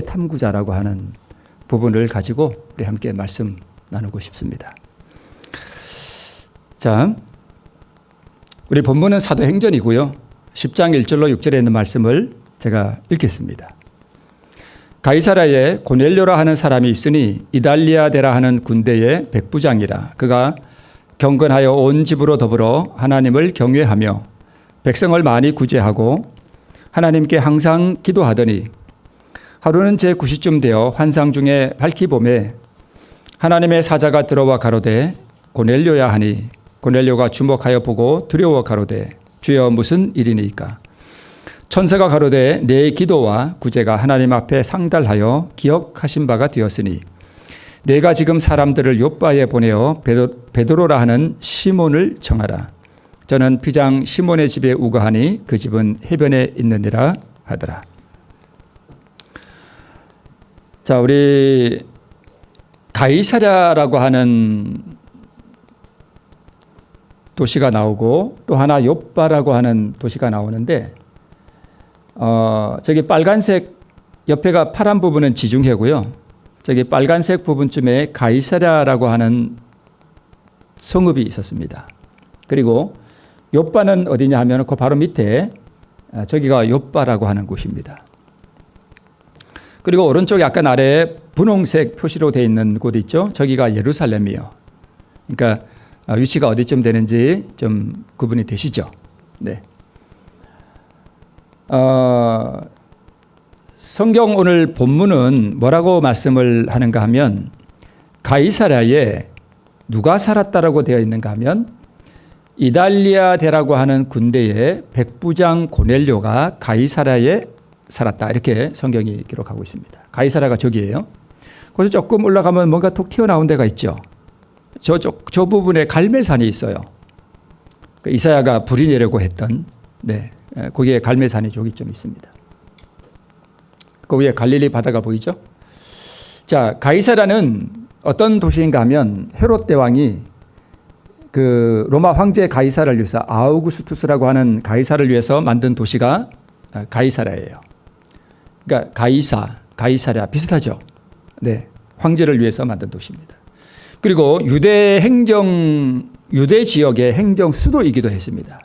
탐구자라고 하는 부분을 가지고 우리 함께 말씀 나누고 싶습니다. 자, 우리 본문은 사도행전이고요. 10장 1절로 6절에 있는 말씀을 제가 읽겠습니다. 가이사라에 고넬료라 하는 사람이 있으니 이달리아 데라 하는 군대의 백부장이라 그가 경건하여 온 집으로 더불어 하나님을 경외하며 백성을 많이 구제하고 하나님께 항상 기도하더니 하루는 제 9시쯤 되어 환상 중에 밝히 봄에 하나님의 사자가 들어와 가로되 고넬료야 하니 고넬료가 주목하여 보고 두려워 가로되 주여 무슨 일이니까? 천사가 가로되 내 기도와 구제가 하나님 앞에 상달하여 기억하신 바가 되었으니 내가 지금 사람들을 요바에 보내어 베드로 라 하는 시몬을 정하라. 저는 비장 시몬의 집에 우거하니 그 집은 해변에 있느니라 하더라 자 우리 가이사랴라고 하는 도시가 나오고 또 하나 요바라고 하는 도시가 나오는데 어, 저기 빨간색 옆에가 파란 부분은 지중해고요. 저기 빨간색 부분쯤에 가이사랴라고 하는 성읍이 있었습니다. 그리고 요바는 어디냐 하면 그 바로 밑에 아, 저기가 요바라고 하는 곳입니다. 그리고 오른쪽 약간 아래 분홍색 표시로 되어 있는 곳 있죠. 저기가 예루살렘이요. 그러니까 아, 위치가 어디쯤 되는지 좀 구분이 되시죠? 네. 어, 성경 오늘 본문은 뭐라고 말씀을 하는가 하면 가이사랴에 누가 살았다라고 되어 있는가 하면 이달리아 대라고 하는 군대의 백부장 고넬료가 가이사랴에 살았다 이렇게 성경이 기록하고 있습니다. 가이사랴가 저기예요. 거기서 조금 올라가면 뭔가 톡 튀어나온 데가 있죠. 저쪽 저 부분에 갈멜산이 있어요. 그 이사야가 불이 내려고 했던 네 거기에 갈멜산이 저기 좀 있습니다. 그 위에 갈릴리 바다가 보이죠? 자 가이사라는 어떤 도시인가 하면 헤롯 대왕이 그 로마 황제 가이사를 위해서 아우구스투스라고 하는 가이사를 위해서 만든 도시가 가이사라예요. 그러니까 가이사, 가이사랴 비슷하죠. 네, 황제를 위해서 만든 도시입니다. 그리고 유대 행정 유대 지역의 행정 수도이기도 했습니다.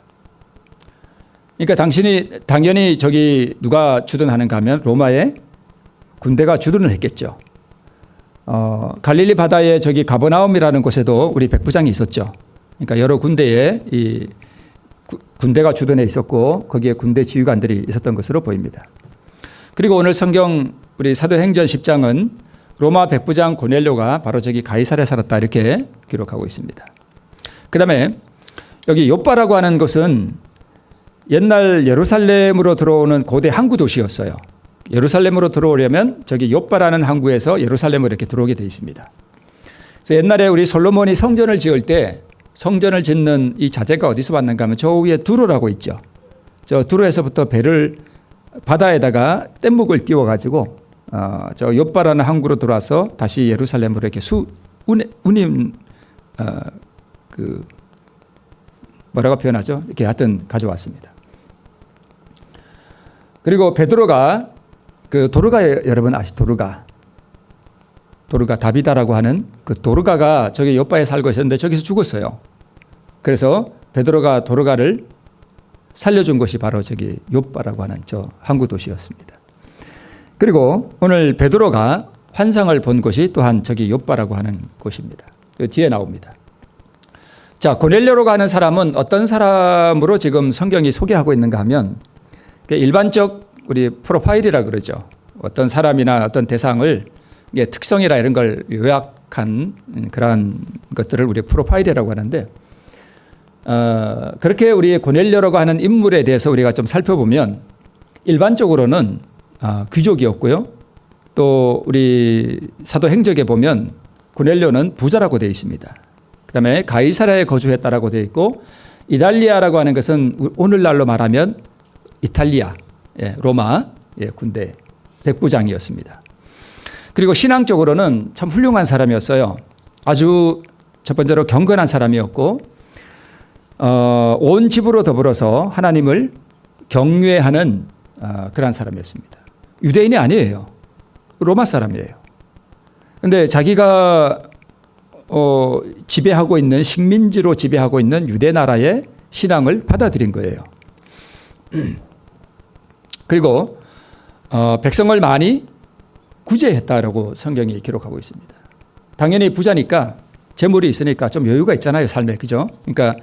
그러니까 당신이 당연히 저기 누가 주둔하는가 하면 로마의 군대가 주둔을 했겠죠. 어, 갈릴리 바다에 저기 가버나움이라는 곳에도 우리 백부장이 있었죠. 그러니까 여러 군대에 이 구, 군대가 주둔해 있었고 거기에 군대 지휘관들이 있었던 것으로 보입니다. 그리고 오늘 성경 우리 사도행전 10장은 로마 백부장 고넬료가 바로 저기 가이사랴에 살았다 이렇게 기록하고 있습니다. 그다음에 여기 요바라고 하는 것은 옛날 예루살렘으로 들어오는 고대 항구 도시였어요. 예루살렘으로 들어오려면 저기 요바라는 항구에서 예루살렘으로 이렇게 들어오게 돼 있습니다. 그래서 옛날에 우리 솔로몬이 성전을 지을 때 성전을 짓는 이 자재가 어디서 왔는가 하면 저 위에 두로라고 있죠. 저 두로에서부터 배를 바다에다가 뗏목을 띄워 가지고 어, 저 요바라는 항구로 들어와서 다시 예루살렘으로 이렇게 수 운임 운 어, 그 뭐라고 표현하죠? 이렇게 하여튼 가져왔습니다. 그리고 베드로가 그 도르가 여러분 아시 도르가 도르가 다비다라고 하는 그 도르가가 저기 요바에 살고 있었는데 저기서 죽었어요. 그래서 베드로가 도르가를 살려준 것이 바로 저기 요바라고 하는 저 항구 도시였습니다. 그리고 오늘 베드로가 환상을 본 곳이 또한 저기 요바라고 하는 곳입니다. 그 뒤에 나옵니다. 자, 고넬료로 가는 사람은 어떤 사람으로 지금 성경이 소개하고 있는가 하면 그 일반적 우리 프로파일이라 그러죠. 어떤 사람이나 어떤 대상을 특성이라 이런 걸 요약한 그러한 것들을 우리 프로파일이라고 하는데 어, 그렇게 우리 고넬료라고 하는 인물에 대해서 우리가 좀 살펴보면 일반적으로는 아, 귀족이었고요. 또 우리 사도행적에 보면 고넬료는 부자라고 되어 있습니다. 그다음에 가이사라에 거주했다라고 되어 있고 이달리아라고 하는 것은 오늘날로 말하면 이탈리아, 예, 로마 예, 군대 백부장이었습니다. 그리고 신앙적으로는 참 훌륭한 사람이었어요. 아주 첫 번째로 경건한 사람이었고 어, 온 집으로 더불어서 하나님을 경외하는 어, 그러한 사람이었습니다. 유대인이 아니에요. 로마 사람이에요. 근데 자기가 어, 지배하고 있는 식민지로 지배하고 있는 유대 나라의 신앙을 받아들인 거예요. 그리고 어, 백성을 많이 구제했다라고 성경이 기록하고 있습니다. 당연히 부자니까 재물이 있으니까 좀 여유가 있잖아요 삶에 그죠? 그러니까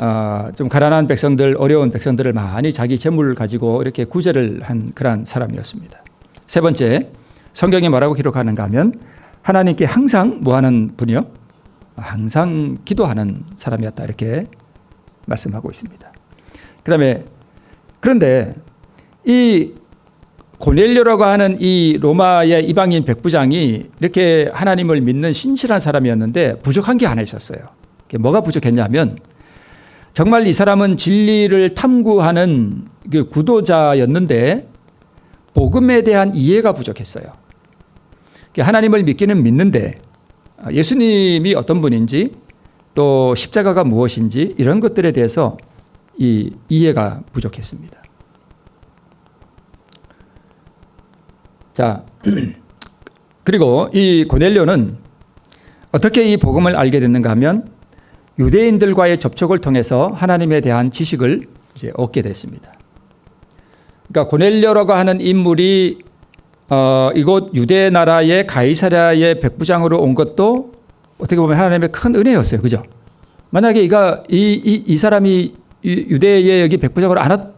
어, 좀 가난한 백성들 어려운 백성들을 많이 자기 재물을 가지고 이렇게 구제를 한 그러한 사람이었습니다. 세 번째 성경이 뭐라고 기록하는가 하면 하나님께 항상 뭐 하는 분이요? 항상 기도하는 사람이었다 이렇게 말씀하고 있습니다. 그 다음에 그런데 이 고넬료라고 하는 이 로마의 이방인 백부장이 이렇게 하나님을 믿는 신실한 사람이었는데 부족한 게 하나 있었어요. 뭐가 부족했냐면 정말 이 사람은 진리를 탐구하는 그 구도자였는데 복음에 대한 이해가 부족했어요. 하나님을 믿기는 믿는데 예수님이 어떤 분인지 또 십자가가 무엇인지 이런 것들에 대해서 이 이해가 부족했습니다. 자, 그리고 이 고넬료는 어떻게 이 복음을 알게 됐는가 하면 유대인들과의 접촉을 통해서 하나님에 대한 지식을 이제 얻게 됐습니다. 그러니까 고넬료라고 하는 인물이 어, 이곳 유대 나라의 가이사랴의 백부장으로 온 것도 어떻게 보면 하나님의 큰 은혜였어요. 그죠? 만약에 이가 이, 이, 이 사람이 유대의 여기 백부장으로 안,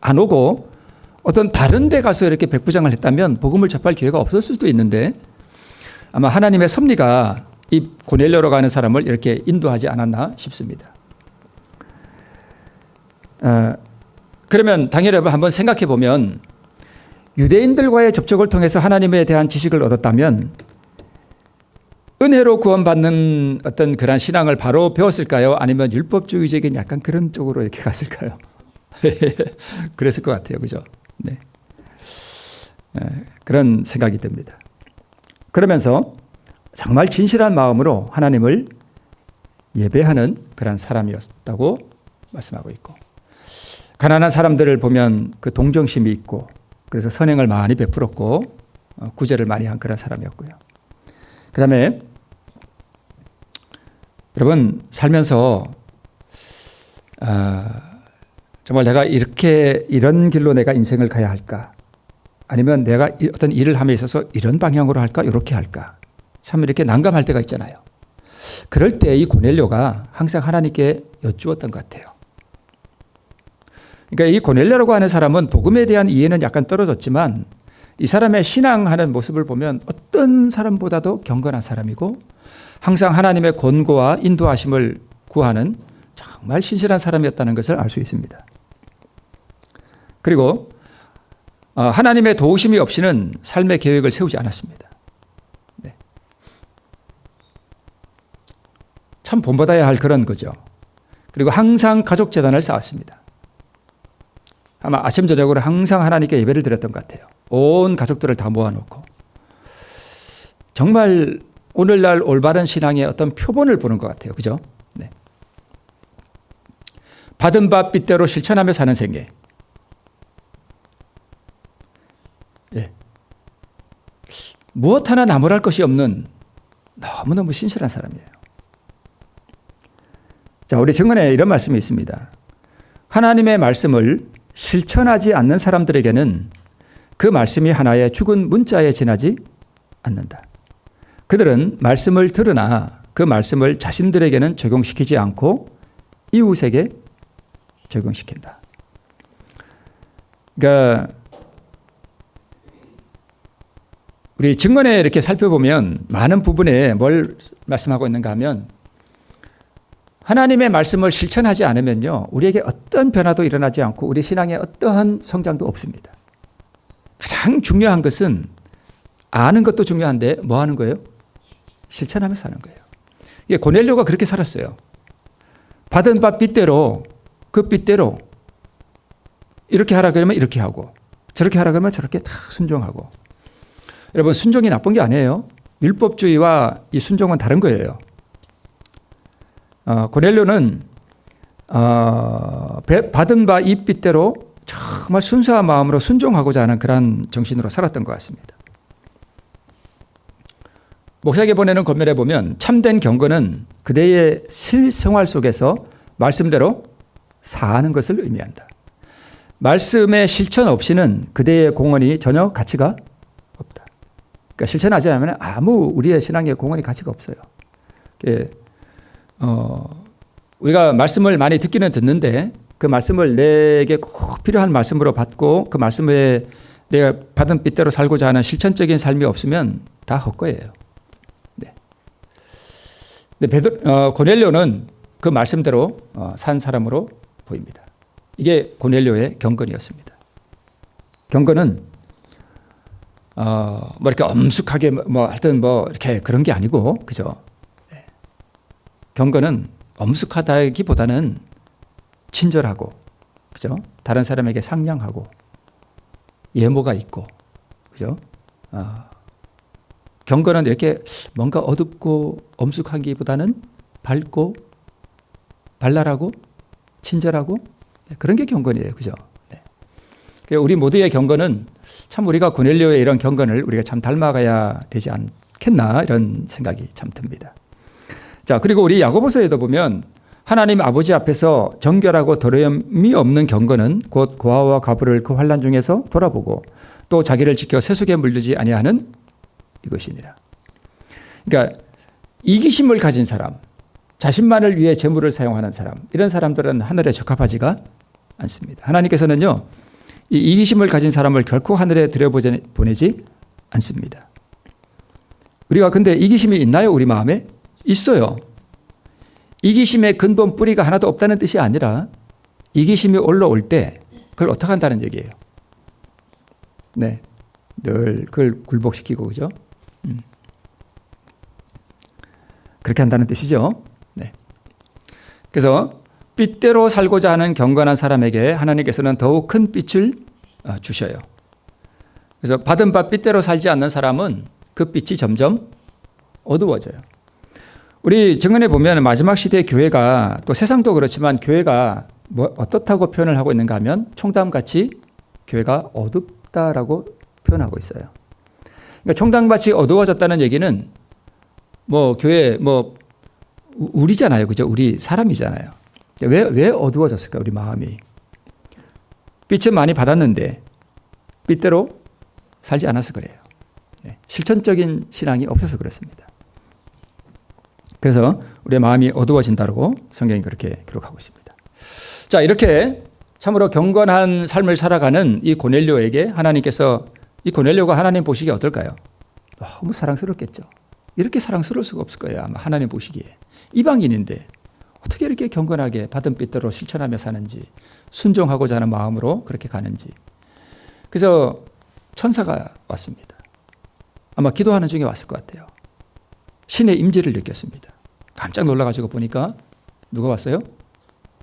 안 오고 어떤 다른 데 가서 이렇게 백부장을 했다면 복음을 접할 기회가 없을 수도 있는데 아마 하나님의 섭리가 이 고넬료로 가는 사람을 이렇게 인도하지 않았나 싶습니다. 어, 그러면 당연히 한번 생각해 보면 유대인들과의 접촉을 통해서 하나님에 대한 지식을 얻었다면 은혜로 구원받는 어떤 그런 신앙을 바로 배웠을까요? 아니면 율법주의적인 약간 그런 쪽으로 이렇게 갔을까요? 그랬을 것 같아요. 그죠? 네. 그런 생각이 듭니다. 그러면서 정말 진실한 마음으로 하나님을 예배하는 그런 사람이었다고 말씀하고 있고 가난한 사람들을 보면 그 동정심이 있고 그래서 선행을 많이 베풀었고 어, 구제를 많이 한 그런 사람이었고요. 그 다음에 여러분 살면서 어, 정말 내가 이렇게 이런 길로 내가 인생을 가야 할까? 아니면 내가 어떤 일을 함에 있어서 이런 방향으로 할까? 이렇게 할까? 참 이렇게 난감할 때가 있잖아요. 그럴 때 이 고넬료가 항상 하나님께 여쭈었던 것 같아요. 그러니까 이 고넬료라고 하는 사람은 복음에 대한 이해는 약간 떨어졌지만 이 사람의 신앙하는 모습을 보면 어떤 사람보다도 경건한 사람이고 항상 하나님의 권고와 인도하심을 구하는 정말 신실한 사람이었다는 것을 알 수 있습니다. 그리고 어, 하나님의 도우심이 없이는 삶의 계획을 세우지 않았습니다. 네. 참 본받아야 할 그런 거죠. 그리고 항상 가족 재단을 쌓았습니다. 아마 아침 저녁으로 항상 하나님께 예배를 드렸던 것 같아요. 온 가족들을 다 모아놓고 정말 오늘날 올바른 신앙의 어떤 표본을 보는 것 같아요. 그죠? 네. 받은 바 빚대로 실천하며 사는 생애. 예. 무엇 하나 나무랄 것이 없는 너무너무 신실한 사람이에요. 자, 우리 증언에 이런 말씀이 있습니다. 하나님의 말씀을 실천하지 않는 사람들에게는 그 말씀이 하나의 죽은 문자에 지나지 않는다. 그들은 말씀을 들으나 그 말씀을 자신들에게는 적용시키지 않고 이웃에게 적용시킨다. 그러니까 우리 증언에 이렇게 살펴보면 많은 부분에 뭘 말씀하고 있는가 하면 하나님의 말씀을 실천하지 않으면요, 우리에게 어떤 변화도 일어나지 않고 우리 신앙에 어떠한 성장도 없습니다. 가장 중요한 것은 아는 것도 중요한데 뭐 하는 거예요? 실천하며 사는 거예요. 이게 고넬료가 그렇게 살았어요. 받은 바 빚대로 그 빚대로 이렇게 하라 그러면 이렇게 하고 저렇게 하라 그러면 저렇게 다 순종하고 여러분 순종이 나쁜 게 아니에요. 율법주의와 이 순종은 다른 거예요. 어, 고넬료는 어, 받은 바 이 빚대로 정말 순수한 마음으로 순종하고자 하는 그러한 정신으로 살았던 것 같습니다. 목사에게 보내는 권면에 보면 참된 경건은 그대의 실생활 속에서 말씀대로 사는 것을 의미한다. 말씀의 실천 없이는 그대의 공헌이 전혀 가치가 없다. 그러니까 실천하지 않으면 아무 우리의 신앙의 공헌이 가치가 없어요. 예, 어, 우리가 말씀을 많이 듣기는 듣는데 그 말씀을 내게 꼭 필요한 말씀으로 받고 그 말씀에 내가 받은 빛대로 살고자 하는 실천적인 삶이 없으면 다 헛거예요. 네. 근데 베드, 어, 고넬료는 그 말씀대로 어, 산 사람으로 보입니다. 이게 고넬료의 경건이었습니다. 경건은 어, 뭐 이렇게 엄숙하게 뭐- 뭐 하여튼 뭐 이렇게 그런 게 아니고 그죠? 네. 경건은 엄숙하다기보다는 친절하고 그죠? 다른 사람에게 상냥하고 예모가 있고 그죠? 아, 경건은 이렇게 뭔가 어둡고 엄숙하기보다는 밝고 발랄하고 친절하고 네, 그런 게 경건이에요, 그죠? 네. 그래서 우리 모두의 경건은 참 우리가 고넬료의 이런 경건을 우리가 참 닮아가야 되지 않겠나 이런 생각이 참 듭니다. 자 그리고 우리 야고보서에도 보면 하나님 아버지 앞에서 정결하고 더러움이 없는 경건은 곧 고아와 가부를 그 환란 중에서 돌아보고 또 자기를 지켜 세속에 물들지 아니하는 이것이니라. 그러니까 이기심을 가진 사람, 자신만을 위해 재물을 사용하는 사람, 이런 사람들은 하늘에 적합하지가 않습니다. 하나님께서는요, 이 이기심을 가진 사람을 결코 하늘에 들여보내지 않습니다. 우리가 근데 이기심이 있나요? 우리 마음에? 있어요. 이기심의 근본 뿌리가 하나도 없다는 뜻이 아니라 이기심이 올라올 때 그걸 어떻게 한다는 얘기예요. 네. 늘 그걸 굴복시키고 그죠? 음. 그렇게 한다는 뜻이죠. 네. 그래서 빛대로 살고자 하는 경건한 사람에게 하나님께서는 더욱 큰 빛을 어, 주셔요. 그래서 받은 바 빛대로 살지 않는 사람은 그 빛이 점점 어두워져요. 우리 증언에 보면 마지막 시대 교회가 또 세상도 그렇지만 교회가 뭐 어떻다고 표현을 하고 있는가 하면 총담같이 교회가 어둡다라고 표현하고 있어요. 그러니까 총담같이 어두워졌다는 얘기는 뭐 교회 뭐 우- 우리잖아요, 그죠? 우리 사람이잖아요. 왜 왜 어두워졌을까 우리 마음이? 빛은 많이 받았는데 빛대로 살지 않아서 그래요. 네, 실천적인 신앙이 없어서 그렇습니다. 그래서 우리의 마음이 어두워진다고 성경이 그렇게 기록하고 있습니다. 자, 이렇게 참으로 경건한 삶을 살아가는 이 고넬료에게 하나님께서 이 고넬료가 하나님 보시기에 어떨까요? 너무 사랑스럽겠죠. 이렇게 사랑스러울 수가 없을 거예요. 아마 하나님 보시기에. 이방인인데 어떻게 이렇게 경건하게 받은 빛대로 실천하며 사는지 순종하고자 하는 마음으로 그렇게 가는지. 그래서 천사가 왔습니다. 아마 기도하는 중에 왔을 것 같아요. 신의 임재를 느꼈습니다. 깜짝 놀라가지고 보니까 누가 왔어요?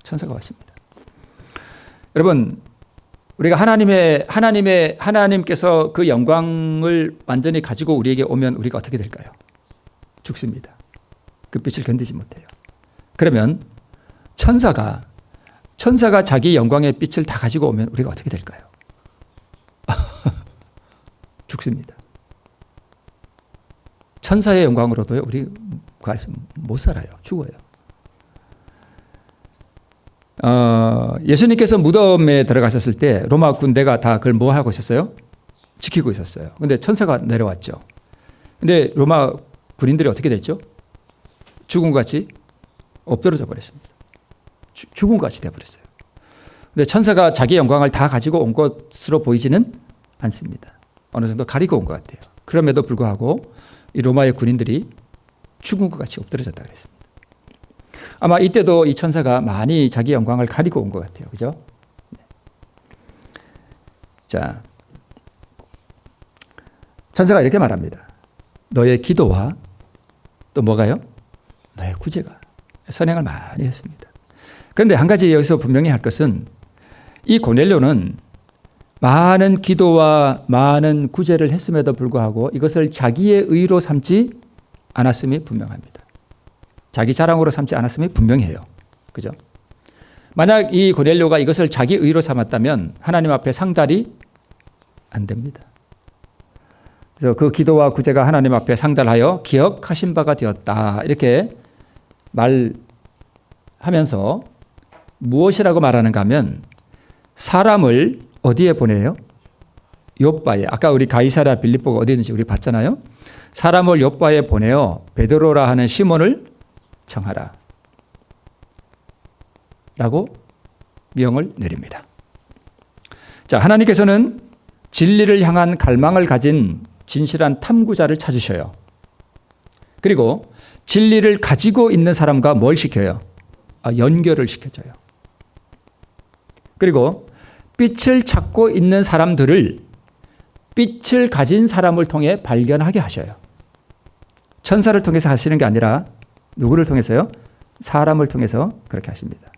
천사가 왔습니다. 여러분, 우리가 하나님의 하나님의 하나님께서 그 영광을 완전히 가지고 우리에게 오면 우리가 어떻게 될까요? 죽습니다. 그 빛을 견디지 못해요. 그러면 천사가 천사가 자기 영광의 빛을 다 가지고 오면 우리가 어떻게 될까요? 죽습니다. 천사의 영광으로도 우리 못 살아요. 죽어요. 어, 예수님께서 무덤에 들어가셨을 때 로마 군대가 다 그걸 뭐 하고 있었어요? 지키고 있었어요. 근데 천사가 내려왔죠. 근데 로마 군인들이 어떻게 됐죠? 죽은 것 같이 엎드러져 버렸습니다. 주- 죽은 것 같이 돼버렸어요. 근데 천사가 자기 영광을 다 가지고 온 것으로 보이지는 않습니다. 어느 정도 가리고 온 것 같아요. 그럼에도 불구하고 이 로마의 군인들이 죽은 것 같이 엎드려졌다 그랬습니다. 아마 이때도 이 천사가 많이 자기 영광을 가리고 온 것 같아요. 그죠? 네. 자, 천사가 이렇게 말합니다. 너의 기도와 또 뭐가요? 너의 구제가 선행을 많이 했습니다. 그런데 한 가지 여기서 분명히 할 것은 이 고넬료는 많은 기도와 많은 구제를 했음에도 불구하고 이것을 자기의 의로 삼지 않았음이 분명합니다. 자기 자랑으로 삼지 않았음이 분명해요. 그죠? 만약 이 고넬료가 이것을 자기 의로 삼았다면 하나님 앞에 상달이 안 됩니다. 그래서 그 기도와 구제가 하나님 앞에 상달하여 기억하신 바가 되었다. 이렇게 말하면서 무엇이라고 말하는가 하면 사람을 어디에 보내요? 요바에. 아까 우리 가이사라 빌립보가 어디 있는지 우리 봤잖아요. 사람을 요바에 보내어 베드로라 하는 시몬을 청하라. 라고 명을 내립니다. 자, 하나님께서는 진리를 향한 갈망을 가진 진실한 탐구자를 찾으셔요. 그리고 진리를 가지고 있는 사람과 뭘 시켜요? 아, 연결을 시켜줘요. 그리고 빛을 찾고 있는 사람들을 빛을 가진 사람을 통해 발견하게 하셔요. 천사를 통해서 하시는 게 아니라 누구를 통해서요? 사람을 통해서 그렇게 하십니다.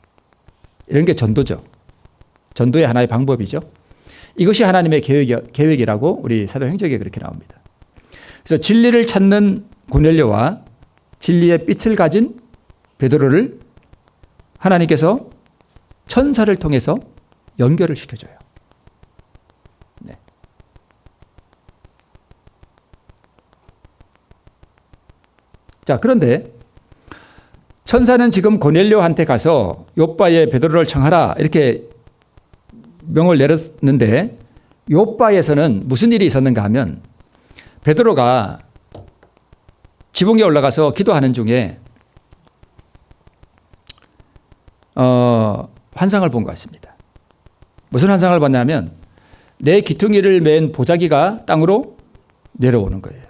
이런 게 전도죠. 전도의 하나의 방법이죠. 이것이 하나님의 계획이, 계획이라고 우리 사도행적에 그렇게 나옵니다. 그래서 진리를 찾는 고넬료와 진리의 빛을 가진 베드로를 하나님께서 천사를 통해서 연결을 시켜줘요. 네. 자, 그런데 천사는 지금 고넬료한테 가서 요바의 베드로를 청하라 이렇게 명을 내렸는데 요바에서는 무슨 일이 있었는가 하면 베드로가 지붕에 올라가서 기도하는 중에 어, 환상을 본 것 같습니다. 무슨 환상을 봤냐면 내 기퉁이를 맨 보자기가 땅으로 내려오는 거예요.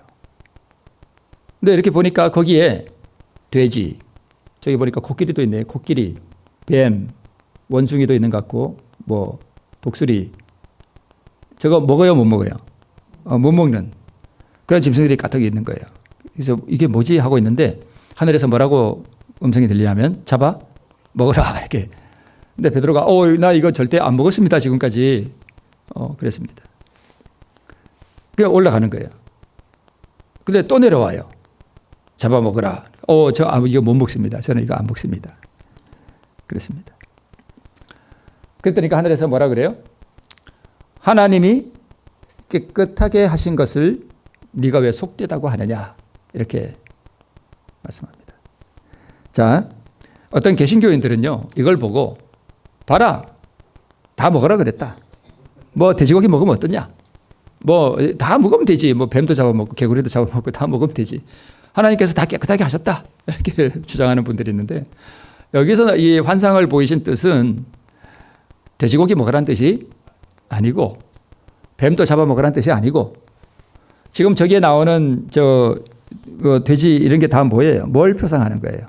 근데 이렇게 보니까 거기에 돼지, 저기 보니까 코끼리도 있네요. 코끼리, 뱀, 원숭이도 있는 것 같고, 뭐 독수리. 저거 먹어요, 못 먹어요? 어, 못 먹는 그런 짐승들이 가득 있는 거예요. 그래서 이게 뭐지 하고 있는데 하늘에서 뭐라고 음성이 들리냐면 잡아 먹어라 이렇게. 근데 베드로가 어 나 이거 절대 안 먹었습니다 지금까지. 어 그랬습니다. 그 올라가는 거예요. 근데 또 내려와요. 잡아 먹어라. 어저 아, 이거 못 먹습니다. 저는 이거 안 먹습니다. 그랬습니다. 그랬더니 하늘에서 뭐라 그래요? 하나님이 깨끗하게 하신 것을 네가 왜 속되다고 하느냐 이렇게 말씀합니다. 자, 어떤 개신교인들은요 이걸 보고 봐라 다 먹어라 그랬다. 뭐 돼지고기 먹으면 어떠냐? 뭐 다 먹으면 되지. 뭐 뱀도 잡아먹고 개구리도 잡아먹고 다 먹으면 되지. 하나님께서 다 깨끗하게 하셨다 이렇게 주장하는 분들이 있는데 여기서 이 환상을 보이신 뜻은 돼지고기 먹으라는 뜻이 아니고 뱀도 잡아먹으라는 뜻이 아니고 지금 저기에 나오는 저그 돼지 이런 게 다 뭐예요? 뭘 표상하는 거예요?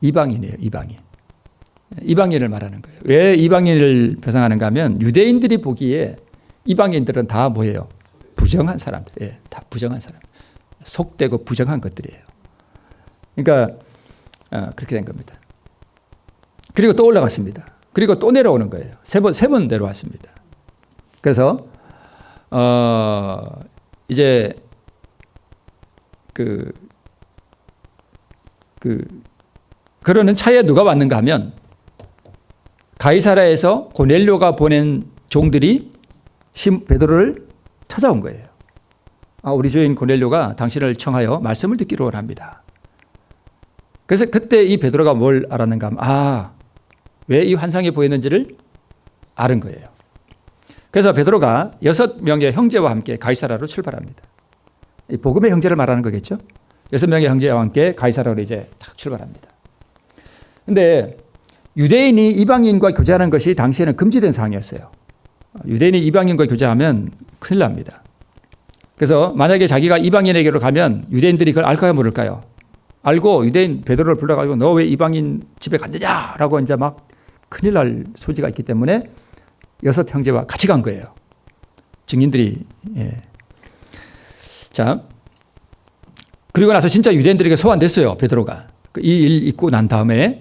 이방인이에요. 이방인. 이방인을 말하는 거예요. 왜 이방인을 표상하는가 하면 유대인들이 보기에 이방인들은 다 뭐예요? 부정한 사람들. 예, 다 부정한 사람. 속되고 부정한 것들이에요. 그러니까 어, 그렇게 된 겁니다. 그리고 또 올라갔습니다. 그리고 또 내려오는 거예요. 세 번, 세 번 내려왔습니다. 그래서, 어, 이제, 그, 그, 그러는 차에 누가 왔는가 하면, 가이사라에서 고넬료가 보낸 종들이 베드로를 찾아온 거예요. 아, 우리 주인 고넬료가 당신을 청하여 말씀을 듣기로 합니다. 그래서 그때 이 베드로가 뭘 알았는가 아, 왜 이 환상이 보였는지를 아는 거예요. 그래서 베드로가 여섯 명의 형제와 함께 가이사라로 출발합니다. 복음의 형제를 말하는 거겠죠. 여섯 명의 형제와 함께 가이사라로 이제 딱 출발합니다. 근데 유대인이 이방인과 교제하는 것이 당시에는 금지된 사항이었어요. 유대인이 이방인과 교제하면 큰일 납니다. 그래서 만약에 자기가 이방인에게로 가면 유대인들이 그걸 알까요, 모를까요? 알고 유대인 베드로를 불러가지고 너 왜 이방인 집에 갔느냐라고 이제 막 큰일 날 소지가 있기 때문에 여섯 형제와 같이 간 거예요. 증인들이 예. 자 그리고 나서 진짜 유대인들에게 소환됐어요 베드로가 그 이일 있고 난 다음에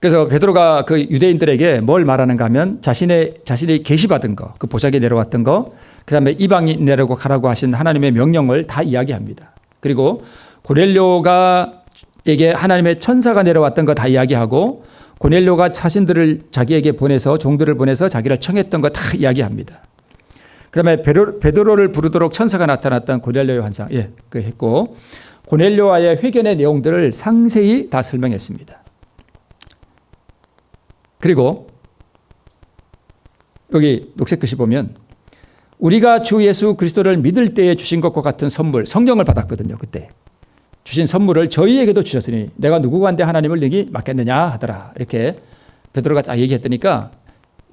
그래서 베드로가 그 유대인들에게 뭘 말하는가 하면 자신의 자신이 계시받은 거, 그 보자기에 내려왔던 거, 그다음에 이방인 내려고 가라고 하신 하나님의 명령을 다 이야기합니다. 그리고 고넬료가 에게 하나님의 천사가 내려왔던 거 다 이야기하고 고넬료가 자신들을 자기에게 보내서 종들을 보내서 자기를 청했던 거 다 이야기합니다. 그다음에 베드로, 베드로를 부르도록 천사가 나타났던 고넬료의 환상, 예, 그 했고 고넬료와의 회견의 내용들을 상세히 다 설명했습니다. 그리고 여기 녹색 글씨 보면 우리가 주 예수 그리스도를 믿을 때에 주신 것과 같은 선물, 성령을 받았거든요. 그때 주신 선물을 저희에게도 주셨으니 내가 누구한테 하나님을 내기 맞겠느냐 하더라. 이렇게 베드로가 딱 얘기했더니까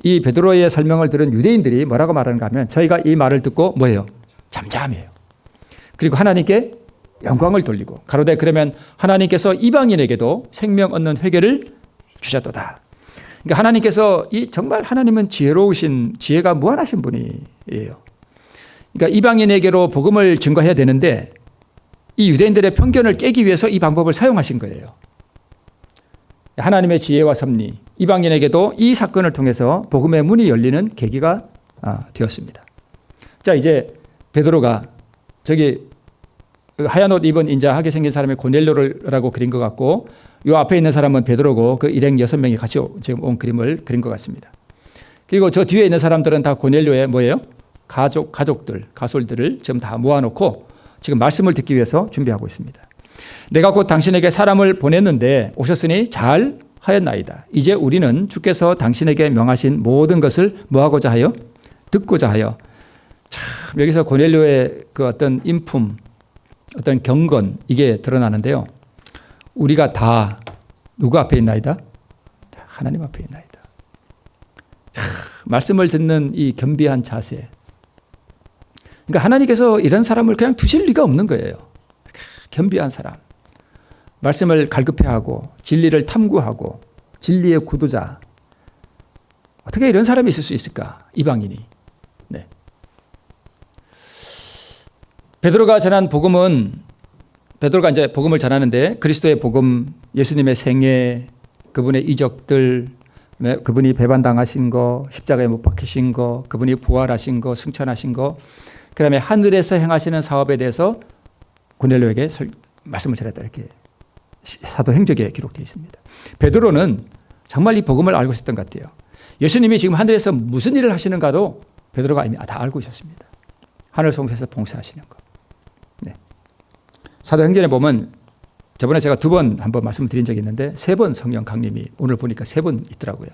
이 베드로의 설명을 들은 유대인들이 뭐라고 말하는가 하면 저희가 이 말을 듣고 뭐예요? 잠잠해요. 그리고 하나님께 영광을 돌리고 가로되 그러면 하나님께서 이방인에게도 생명 얻는 회개를 주셨도다. 그러니까 하나님께서 이 정말 하나님은 지혜로우신 지혜가 무한하신 분이에요. 그러니까 이방인에게로 복음을 증거해야 되는데 이 유대인들의 편견을 깨기 위해서 이 방법을 사용하신 거예요. 하나님의 지혜와 섭리, 이방인에게도 이 사건을 통해서 복음의 문이 열리는 계기가 아, 되었습니다. 자, 이제 베드로가 저기 하얀 옷 입은 인자 하게 생긴 사람이 고넬료라고 그린 것 같고 요 앞에 있는 사람은 베드로고 그 일행 여섯 명이 같이 지금 온 그림을 그린 것 같습니다. 그리고 저 뒤에 있는 사람들은 다 고넬료의 뭐예요? 가족 가족들 가솔들을 지금 다 모아놓고 지금 말씀을 듣기 위해서 준비하고 있습니다. 내가 곧 당신에게 사람을 보냈는데 오셨으니 잘 하였나이다. 이제 우리는 주께서 당신에게 명하신 모든 것을 뭐하고자 하여 듣고자 하여 참 여기서 고넬료의 그 어떤 인품 어떤 경건 이게 드러나는데요. 우리가 다 누구 앞에 있나이다? 하나님 앞에 있나이다. 참, 말씀을 듣는 이 겸비한 자세. 그러니까 하나님께서 이런 사람을 그냥 두실 리가 없는 거예요. 겸비한 사람. 말씀을 갈급해하고 진리를 탐구하고 진리의 구두자. 어떻게 이런 사람이 있을 수 있을까? 이방인이. 네. 베드로가 전한 복음은 베드로가 이제 복음을 전하는데 그리스도의 복음, 예수님의 생애, 그분의 이적들, 그분이 배반당하신 거, 십자가에 못 박히신 거, 그분이 부활하신 거, 승천하신 거, 그다음에 하늘에서 행하시는 사업에 대해서 고넬료에게 말씀을 전했다 이렇게 사도행적에 기록되어 있습니다. 베드로는 정말 이 복음을 알고 있었던 것 같아요. 예수님이 지금 하늘에서 무슨 일을 하시는가도 베드로가 이미 다 알고 있었습니다. 하늘 속에서 봉사하시는 거. 네. 사도행전에 보면 저번에 제가 두 번 한번 말씀드린 적이 있는데 세 번 성령 강림이 오늘 보니까 세 번 있더라고요.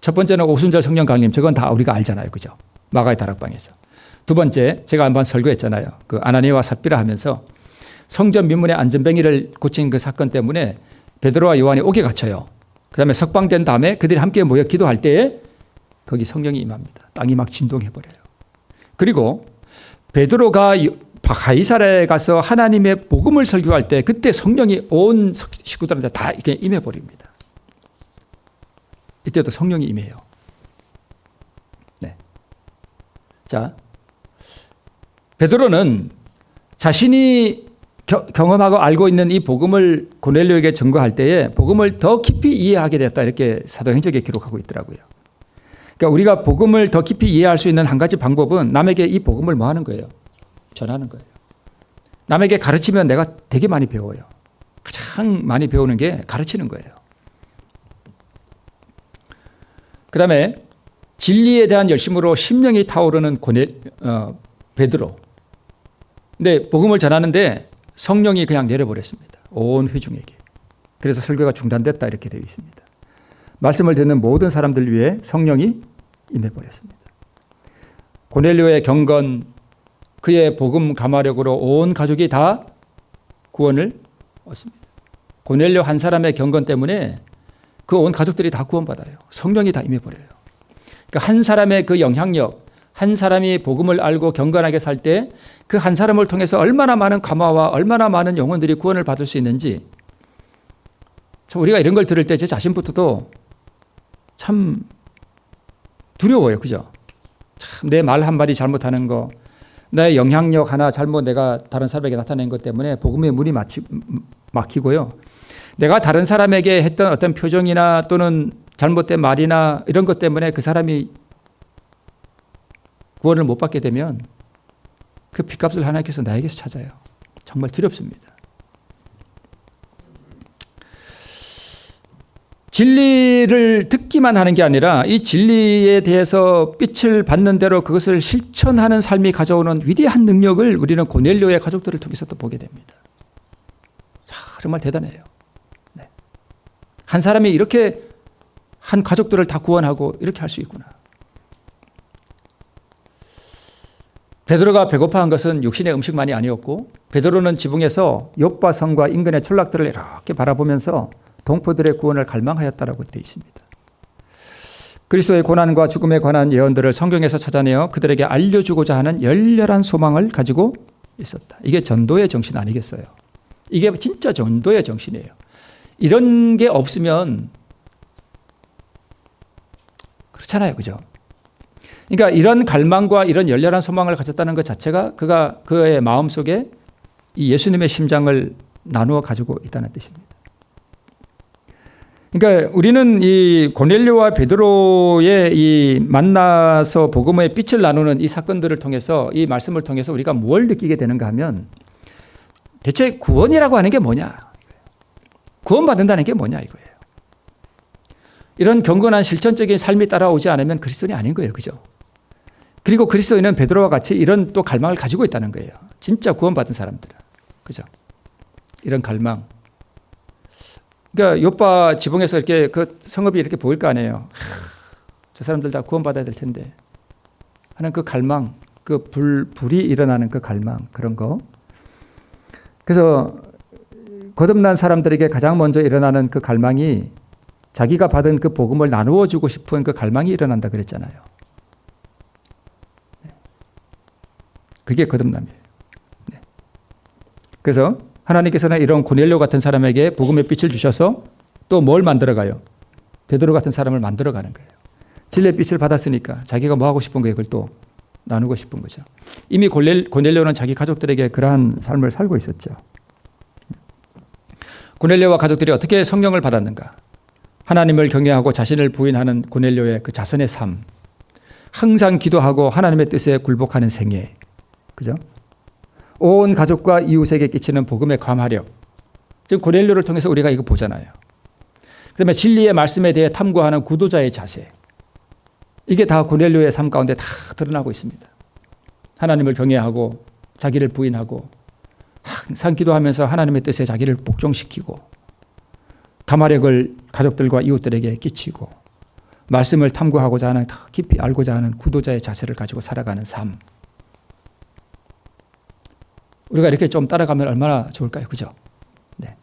첫 번째는 오순절 성령 강림 저건 다 우리가 알잖아요. 그죠? 마가의 다락방에서. 두 번째 제가 한번 설교했잖아요. 그 아나니와 삽비라 하면서 성전 민문의 안전뱅이를 고친 그 사건 때문에 베드로와 요한이 옥에 갇혀요. 그다음에 석방된 다음에 그들이 함께 모여 기도할 때에 거기 성령이 임합니다. 땅이 막 진동해 버려요. 그리고 베드로가 가이사라에 가서 하나님의 복음을 설교할 때 그때 성령이 온 식구들한테 다 이렇게 임해 버립니다. 이때도 성령이 임해요. 네. 자, 베드로는 자신이 경험하고 알고 있는 이 복음을 고넬료에게 증거할 때에 복음을 더 깊이 이해하게 됐다 이렇게 사도행적에 기록하고 있더라고요. 그러니까 우리가 복음을 더 깊이 이해할 수 있는 한 가지 방법은 남에게 이 복음을 뭐 하는 거예요? 전하는 거예요. 남에게 가르치면 내가 되게 많이 배워요. 가장 많이 배우는 게 가르치는 거예요. 그 다음에 진리에 대한 열심으로 심령이 타오르는 고넬, 어, 베드로. 근데 복음을 전하는데 성령이 그냥 내려버렸습니다. 온 회중에게. 그래서 설교가 중단됐다 이렇게 되어 있습니다. 말씀을 듣는 모든 사람들 위해 성령이 임해버렸습니다. 고넬료의 경건, 그의 복음 감화력으로 온 가족이 다 구원을 얻습니다. 고넬료 한 사람의 경건 때문에 그 온 가족들이 다 구원받아요. 성령이 다 임해버려요. 그러니까 한 사람의 그 영향력, 한 사람이 복음을 알고 경건하게 살 때 그 한 사람을 통해서 얼마나 많은 감화와 얼마나 많은 영혼들이 구원을 받을 수 있는지 우리가 이런 걸 들을 때 제 자신부터도 참 두려워요. 그죠? 참 내 말 한마디 잘못하는 거, 나의 영향력 하나 잘못 내가 다른 사람에게 나타낸 것 때문에 복음의 문이 막히, 막히고요. 내가 다른 사람에게 했던 어떤 표정이나 또는 잘못된 말이나 이런 것 때문에 그 사람이 구원을 못 받게 되면 그 빚값을 하나님께서 나에게서 찾아요. 정말 두렵습니다. 진리를 듣기만 하는 게 아니라 이 진리에 대해서 빛을 받는 대로 그것을 실천하는 삶이 가져오는 위대한 능력을 우리는 고넬료의 가족들을 통해서 또 보게 됩니다. 자, 정말 대단해요. 네. 한 사람이 이렇게 한 가족들을 다 구원하고 이렇게 할 수 있구나. 베드로가 배고파한 것은 육신의 음식만이 아니었고 베드로는 지붕에서 욥과 성과 인근의村落들을 이렇게 바라보면서 동포들의 구원을 갈망하였다라고 되어 있습니다. 그리스도의 고난과 죽음에 관한 예언들을 성경에서 찾아내어 그들에게 알려주고자 하는 열렬한 소망을 가지고 있었다. 이게 전도의 정신 아니겠어요? 이게 진짜 전도의 정신이에요. 이런 게 없으면 그렇잖아요. 그죠? 그러니까 이런 갈망과 이런 열렬한 소망을 가졌다는 것 자체가 그가 그의 마음속에 이 예수님의 심장을 나누어 가지고 있다는 뜻입니다. 그러니까 우리는 이 고넬료와 베드로의 이 만나서 복음의 빛을 나누는 이 사건들을 통해서 이 말씀을 통해서 우리가 뭘 느끼게 되는가 하면 대체 구원이라고 하는 게 뭐냐? 구원받는다는 게 뭐냐 이거예요. 이런 경건한 실천적인 삶이 따라오지 않으면 그리스도인이 아닌 거예요. 그죠? 그리고 그리스도인은 베드로와 같이 이런 또 갈망을 가지고 있다는 거예요. 진짜 구원받은 사람들은. 그죠? 이런 갈망. 그러니까 요빠 지붕에서 이렇게 그 성읍이 이렇게 보일 거 아니에요. 저 사람들 다 구원받아야 될 텐데. 하는 그 갈망, 그 불, 불이 일어나는 그 갈망, 그런 거. 그래서 거듭난 사람들에게 가장 먼저 일어나는 그 갈망이 자기가 받은 그 복음을 나누어 주고 싶은 그 갈망이 일어난다 그랬잖아요. 네. 그게 거듭남이에요. 네. 그래서 하나님께서는 이런 고넬료 같은 사람에게 복음의 빛을 주셔서 또 뭘 만들어가요? 베드로 같은 사람을 만들어가는 거예요. 진리의 빛을 받았으니까 자기가 뭐 하고 싶은 거예요? 그걸 또 나누고 싶은 거죠. 이미 고넬료는 자기 가족들에게 그러한 삶을 살고 있었죠. 고넬료와 가족들이 어떻게 성령을 받았는가? 하나님을 경외하고 자신을 부인하는 고넬료의 그 자선의 삶. 항상 기도하고 하나님의 뜻에 굴복하는 생애. 그죠? 온 가족과 이웃에게 끼치는 복음의 감화력. 지금 고넬료를 통해서 우리가 이거 보잖아요. 그다음에 진리의 말씀에 대해 탐구하는 구도자의 자세. 이게 다 고넬료의 삶 가운데 다 드러나고 있습니다. 하나님을 경외하고 자기를 부인하고 항상 기도하면서 하나님의 뜻에 자기를 복종시키고 감화력을 가족들과 이웃들에게 끼치고 말씀을 탐구하고자 하는 더 깊이 알고자 하는 구도자의 자세를 가지고 살아가는 삶. 우리가 이렇게 좀 따라가면 얼마나 좋을까요? 그죠? 네.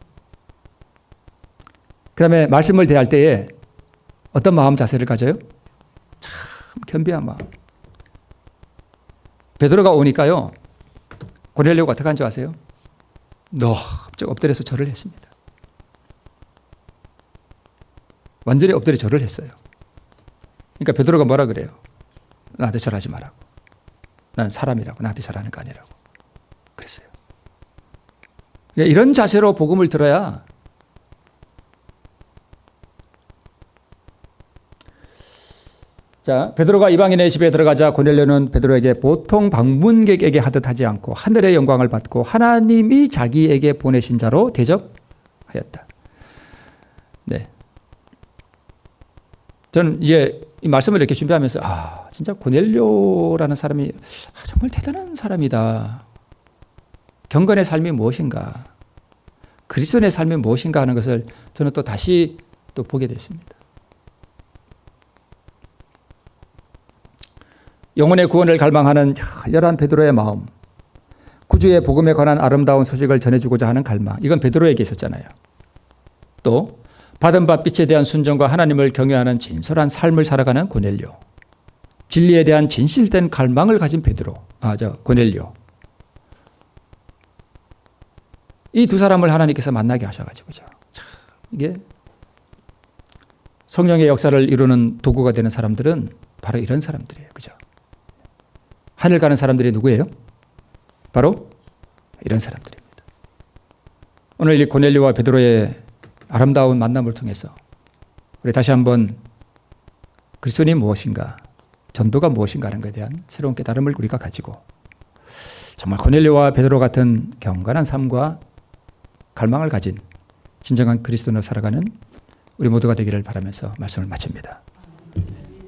그 다음에 말씀을 대할 때에 어떤 마음 자세를 가져요? 참 겸비한 마음. 베드로가 오니까요. 고넬료가 어떻게 한 줄 아세요? 넙적 엎드려서 절을 했습니다. 완전히 엎드려 절을 했어요. 그러니까 베드로가 뭐라 그래요? 나한테 절하지 말라고. 나는 사람이라고 나한테 절하는 거 아니라고. 그러니까 이런 자세로 복음을 들어야 자, 베드로가 이방인의 집에 들어가자 고넬료는 베드로에게 보통 방문객에게 하듯 하지 않고 하늘의 영광을 받고 하나님이 자기에게 보내신 자로 대접하였다. 네. 저는 이제 이 말씀을 이렇게 준비하면서 아, 진짜 고넬료라는 사람이 아, 정말 대단한 사람이다. 경건의 삶이 무엇인가? 그리스도의 삶이 무엇인가 하는 것을 저는 또 다시 또 보게 됐습니다. 영혼의 구원을 갈망하는 열한 베드로의 마음, 구주의 복음에 관한 아름다운 소식을 전해주고자 하는 갈망, 이건 베드로에게 있었잖아요. 또 받은 바 빛에 대한 순종과 하나님을 경외하는 진솔한 삶을 살아가는 고넬료, 진리에 대한 진실된 갈망을 가진 베드로, 아, 저 고넬료, 이 두 사람을 하나님께서 만나게 하셔가지고 이게 성령의 역사를 이루는 도구가 되는 사람들은 바로 이런 사람들이에요. 그죠? 하늘 가는 사람들이 누구예요? 바로 이런 사람들입니다. 오늘 이 고넬료와 베드로의 아름다운 만남을 통해서 우리 다시 한번 그리스도인이 무엇인가, 전도가 무엇인가 하는 것에 대한 새로운 깨달음을 우리가 가지고 정말 고넬료와 베드로 같은 경건한 삶과 갈망을 가진 진정한 그리스도인으로 살아가는 우리 모두가 되기를 바라면서 말씀을 마칩니다.